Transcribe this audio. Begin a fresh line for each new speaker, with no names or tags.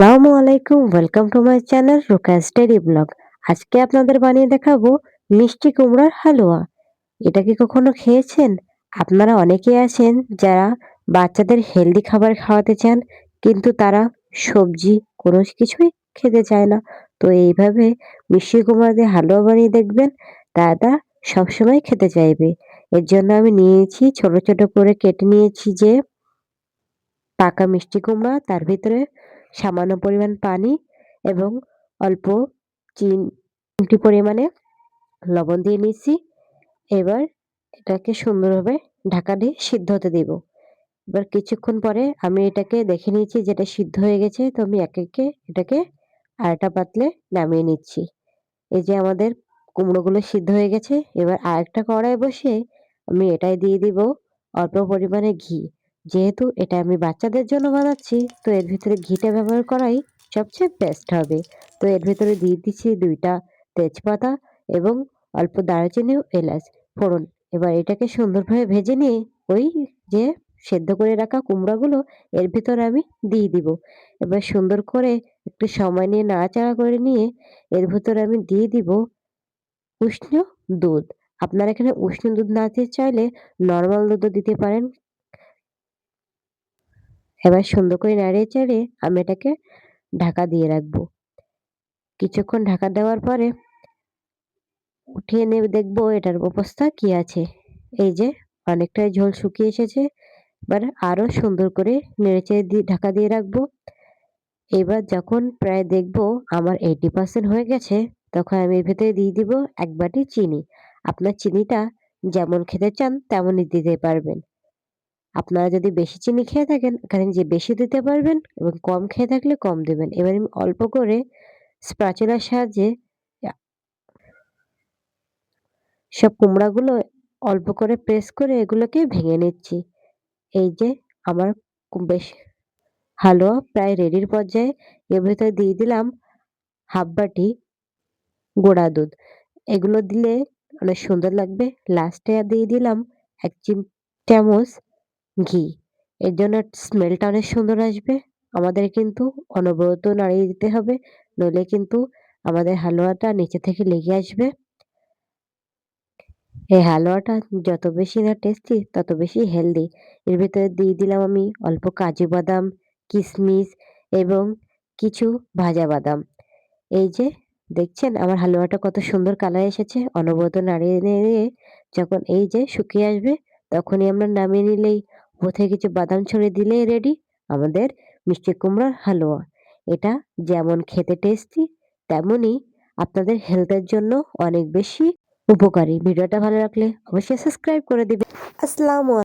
আসসালামু আলাইকুম welcome to my channel Ruka study blog আজকে আপনাদের বানিয়ে দেখাবো মিষ্টি কুমড়ার হালুয়া। এটা কি কখনো খেয়েছেন? আপনারা অনেকেই আছেন যারা বাচ্চাদের হেলদি খাবার খাওয়াতে চান, কিন্তু তারা সবজি, কোনো কিছুই খেতে চায় না। তো এইভাবে মিষ্টি কুমড়া হালুয়া বানিয়ে দেখবেন তারা সবসময় খেতে চাইবে। এর জন্য আমি নিয়েছি, ছোট ছোট করে কেটে নিয়েছি যে পাকা মিষ্টি কুমড়া, তার ভিতরে সামান্য পরিমাণ পানি এবং অল্প চিমটি পরিমাণে লবণ দিয়ে নিচ্ছি। এবার এটাকে সুন্দরভাবে ঢাকা দিয়ে সিদ্ধ হতে দেব। এবার কিছুক্ষণ পরে আমি এটাকে দেখে নিয়েছি যেটা সিদ্ধ হয়ে গেছে, তো আমি এক একে এটাকে আরেকটা পাতলে নামিয়ে নিচ্ছি। এই যে আমাদের কুমড়োগুলো সিদ্ধ হয়ে গেছে, এবার আরেকটা কড়াই বসে আমি এটাই দিয়ে দিব অল্প পরিমাণে ঘি। যেহেতু এটা আমি বাচ্চাদের জন্য বানাচ্ছি, তো এর ভিতরে ঘিটা ব্যবহার করাই সবচেয়ে বেস্ট হবে। তো এর ভিতরে দিয়ে দিচ্ছি দুইটা তেজপাতা এবং অল্প দারুচিনি এলাচ। ফোড়ন, এবার এটাকে সুন্দরভাবে ভেজে নিয়ে ওই যে সেদ্ধ করে রাখা কুমড়াগুলো, এর ভিতরে আমি দিয়ে দিব। এবার সুন্দর করে একটু সময় নিয়ে নাড়াচাড়া করে নিয়ে এর ভিতরে আমি দিয়ে দিব উষ্ণ দুধ। আপনারা এখানে উষ্ণ দুধ না দিতে চাইলে নর্মাল দুধও দিতে পারেন এবার সুন্দর করে নাড়িয়ে চাড়িয়ে আমি এটাকে ঢাকা দিয়ে রাখব। কিছুক্ষণ ঢাকা দেওয়ার পরে উঠিয়ে নেবে, দেখব এটার অবস্থা কি আছে। এই যে অনেকটাই ঝোল শুকিয়ে এসেছে, এবার আরও সুন্দর করে নেড়েচেড়ে দিয়ে ঢাকা দিয়ে রাখব। এবার যখন প্রায় দেখব আমার এইটি পার্সেন্ট হয়ে গেছে, তখন আমি এর ভেতরে দিয়ে দিব এক বাটি চিনি। আপনার চিনিটা যেমন খেতে চান তেমনই দিতে পারবেন। আপনারা যদি বেশি চিনি খেয়ে থাকেন, এখানে যে বেশি দিতে পারবেন এবং কম খেয়ে থাকলে কম দেবেন। এবার আমি অল্প করে স্প্যাচুলার সাহায্যে সব কুমড়াগুলো অল্প করে প্রেস করে এগুলোকে ভেঙে নিচ্ছি। এই যে আমার বেশ হালুয়া প্রায় রেডির পর্যায়ে। এর ভেতরে দিয়ে দিলাম হাফ বাটি গোড়া দুধ। এগুলো দিলে অনেক সুন্দর লাগবে। লাস্টে দিয়ে দিলাম এক চিম চামচ ঘি। এর জন্য স্মেলটা অনেক সুন্দর আসবে। আমাদের কিন্তু অনবরত নাড়িয়ে দিতে হবে, নইলে কিন্তু আমাদের হালুয়াটা নিচে থেকে লেগে আসবে। এই হালুয়াটা যত বেশি না টেস্টি তত বেশি হেলদি এর ভিতরে দিয়ে দিলাম আমি অল্প কাজু বাদাম কিশমিশ এবং কিছু ভাজা বাদাম। এই যে, দেখছেন আমার হালুয়াটা কত সুন্দর কালার এসেছে। অনবরত নাড়িয়ে নেড়ে যখন এই যে শুকিয়ে আসবে, তখনই আমরা নামিয়ে নিলেই উপর কিছু বাদাম ছড়িয়ে দিলেই রেডি আমাদের মিষ্টি কুমড়ার হালুয়া। এটা যেমন খেতে টেস্টি তেমনই আপনাদের হেলথের জন্য অনেক বেশি উপকারী। ভিডিওটা ভালো লাগলে অবশ্যই সাবস্ক্রাইব করে দেবে আসসালামু